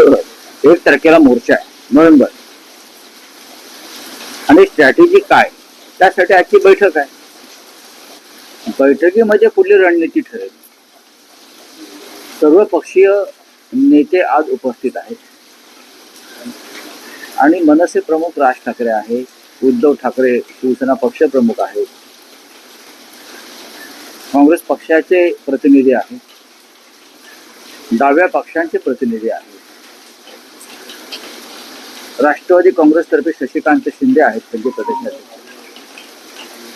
एक तारखेला मोर्चा आहे. नोव्हेंबर आणि स्ट्रॅटेजी काय? त्यासाठी आजची बैठक आहे. बैठकीमध्ये म्हणजे पुढली रणनीती ठरेल. सर्व पक्षीय नेते आज उपस्थित आहेत. आणि मनसे प्रमुख राज ठाकरे आहे. उद्धव ठाकरे शिवसेना पक्ष प्रमुख आहेत. काँग्रेस पक्षाचे प्रतिनिधी आहेत. डाव्या पक्षांचे प्रतिनिधी आहेत. राष्ट्रवादी काँग्रेसतर्फे शशिकांत शिंदे आहेत त्यांचे प्रदेशाध्यक्ष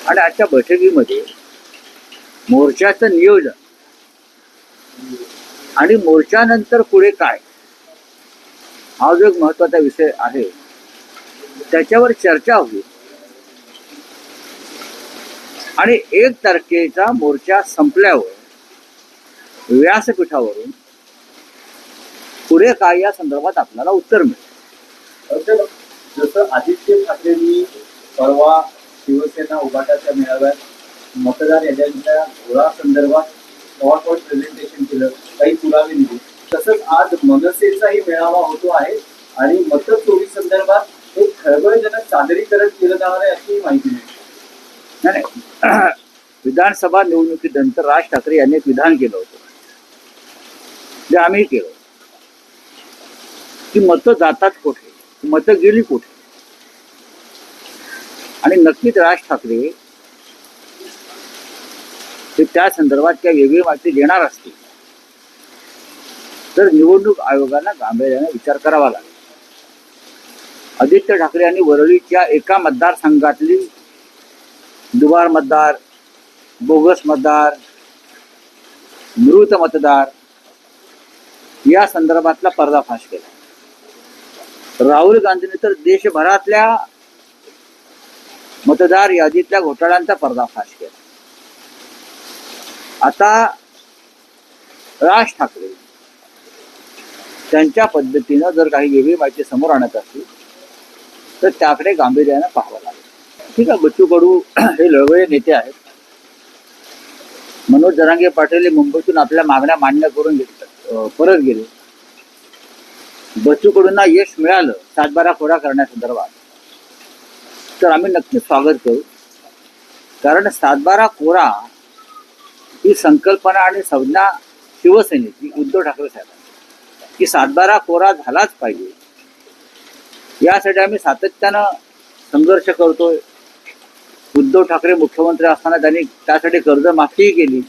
आणि आजच्या बैठकीमध्ये मोर्चाचं नियोजन आणि मोर्चानंतर पुढे काय हा जो एक महत्त्वाचा विषय आहे त्याच्यावर चर्चा होईल. आणि एक तारखेचा मोर्चा संपल्यावर व्यासपीठावरून पुढे काय या संदर्भात आपल्याला उत्तर मिळेल. जसं आदित्य ठाकरेंनी परवा शिवसेना उभाटाच्या मेळाव्यात मतदार याद्यांच्या घोळा संदर्भात पॉवर प्रेझेंटेशन केलं काही पुरावे दिले. तसंच आज मनसेचाही मेळावा होतो आहे आणि मतचोरी संदर्भात एक खळबळजनक सादरीकरण केलं जाणार आहे अशी माहिती मिळते. नाही नाही. विधानसभा निवडणुकीनंतर राज ठाकरे यांनी एक विधान केलं होतं. जे आम्ही केलं की मतं जातात कुठे? मतं गेली कुठे? आणि नक्कीच राज ठाकरे ते त्या संदर्भात काही वेगळी माहिती देणार असतील. तर निवडणूक आयोगाला गांभीर्याने विचार करावा लागेल. आदित्य ठाकरे यांनी वरळीच्या एका मतदारसंघातली दुबार मतदार बोगस मतदार मृत मतदार या संदर्भातला पर्दाफाश केला. राहुल गांधींनी तर देशभरातल्या मतदार यादीतल्या घोटाळ्यांचा पर्दाफाश केला. आता राज ठाकरे त्यांच्या पद्धतीनं जर काही वेगळी माहिती समोर आणत असतील तर त्याकडे गांभीर्यानं पाहावं लागेल. ठीक आहे बच्चू कडू हे लढवळे नेते आहेत. मनोज जरांगे पाटील हे मुंबईतून आपल्या मागण्या मान्य करून घेत- परत गेले. बच्चू कडूंना यश मिळालं सातबारा खोडा करण्यासंदर्भात. तर आम्ही नक्की स्वागत करू. कारण सातबारा कोरा ही संकल्पना आणि संज्ञा शिवसेनेची उद्धव ठाकरे साहेबांची. की सातबारा कोरा झालाच पाहिजे. यासाठी आम्ही सातत्यानं संघर्ष करतोय. उद्धव ठाकरे मुख्यमंत्री असताना त्यांनी त्यासाठी कर्जमाफीही केली.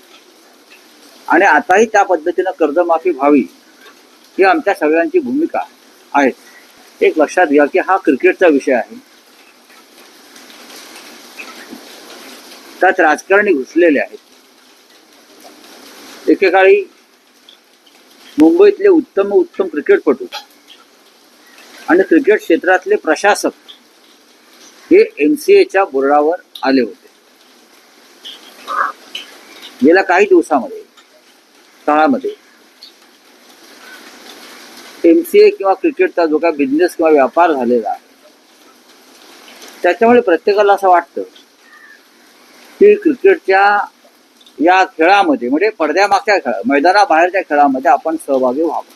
आणि आताही त्या पद्धतीनं कर्जमाफी व्हावी ही आमच्या सगळ्यांची भूमिका आहे. एक लक्षात घ्या की हा क्रिकेटचा विषय आहे. त्यात राजकारणी घुसलेले आहेत. एकेकाळी मुंबईतले उत्तम उत्तम क्रिकेटपटू आणि क्रिकेट क्षेत्रातले प्रशासक हे एम सी एच्या बोर्डावर आले होते. गेल्या काही दिवसामध्ये काळामध्ये एम सी ए किंवा क्रिकेटचा जो काय बिझनेस किंवा व्यापार झालेला आहे त्याच्यामुळे प्रत्येकाला असं वाटतं की क्रिकेटच्या या खेळामध्ये म्हणजे पडद्यामागच्या खेळा मैदानाबाहेरच्या खेळामध्ये आपण सहभागी व्हावं.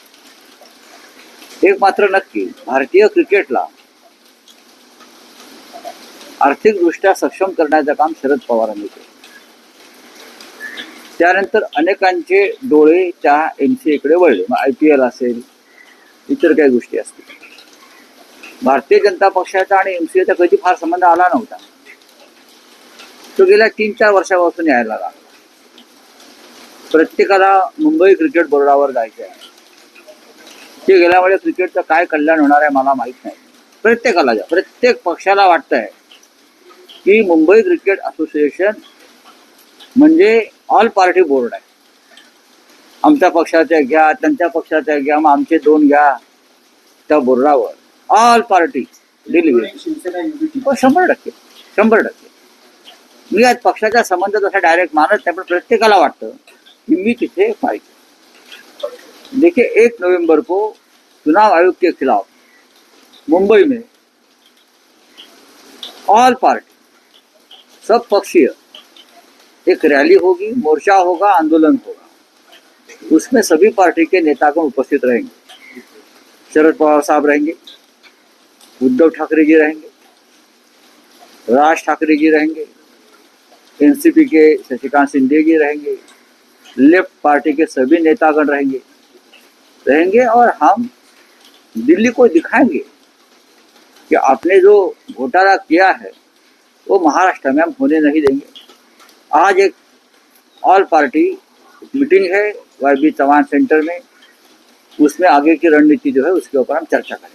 एक मात्र नक्की भारतीय क्रिकेटला आर्थिकदृष्ट्या सक्षम करण्याचं काम शरद पवारांनी केलं. त्यानंतर अनेकांचे डोळे त्या एम सी एकडे वळले. मग आय पी एल असेल इतर काही गोष्टी असतील. भारतीय जनता पक्षाचा आणि एम सी एचा कधी फार संबंध आला नव्हता. तो गेल्या तीन चार वर्षापासून यायला लागला. प्रत्येकाला मुंबई क्रिकेट बोर्डावर जायचे आहे ते गेल्यामुळे क्रिकेटचं काय कल्याण होणार आहे मला माहीत नाही. प्रत्येकाला जा प्रत्येक पक्षाला वाटतंय की मुंबई क्रिकेट असोसिएशन म्हणजे ऑल पार्टी बोर्ड आहे. आमच्या पक्षाच्या घ्या त्यांच्या पक्षाच्या घ्या मग आमचे दोन घ्या त्या बोर्डावर. ऑल पार्टी डिलिव्हरी हो शंभर टक्के शंभर टक्के. मी आज पक्षाचा संबंध तसा डायरेक्ट मानत नाही प्रत्येकाला वाटतं कि मी तिथे पाहिजे देखिए एक नवंबर को चुनाव आयोग के खिलाफ मुंबई में ऑल पार्टी सब पक्षीय, एक रैली होगी, मोर्चा होगा, आंदोलन होगा. उसमें सभी पार्टी के नेतागण उपस्थित रहेंगे. शरद पवार साहब रहेंगे, उद्धव ठाकरे जी रहेंगे, राज ठाकरे जी रहेंगे एनसीपी के शशिकांत सिंधे जी रहेंगे, लेफ़्ट पार्टी के सभी नेतागण रहेंगे रहेंगे और हम दिल्ली को दिखाएँगे कि आपने जो घोटाला किया है, वो महाराष्ट्र में हम होने नहीं देंगे। आज एक ऑल पार्टी मीटिंग है, वाई बी चौहान सेंटर में, उसमें आगे की रणनीति जो है, उसके ऊपर हम चर्चा करेंगे।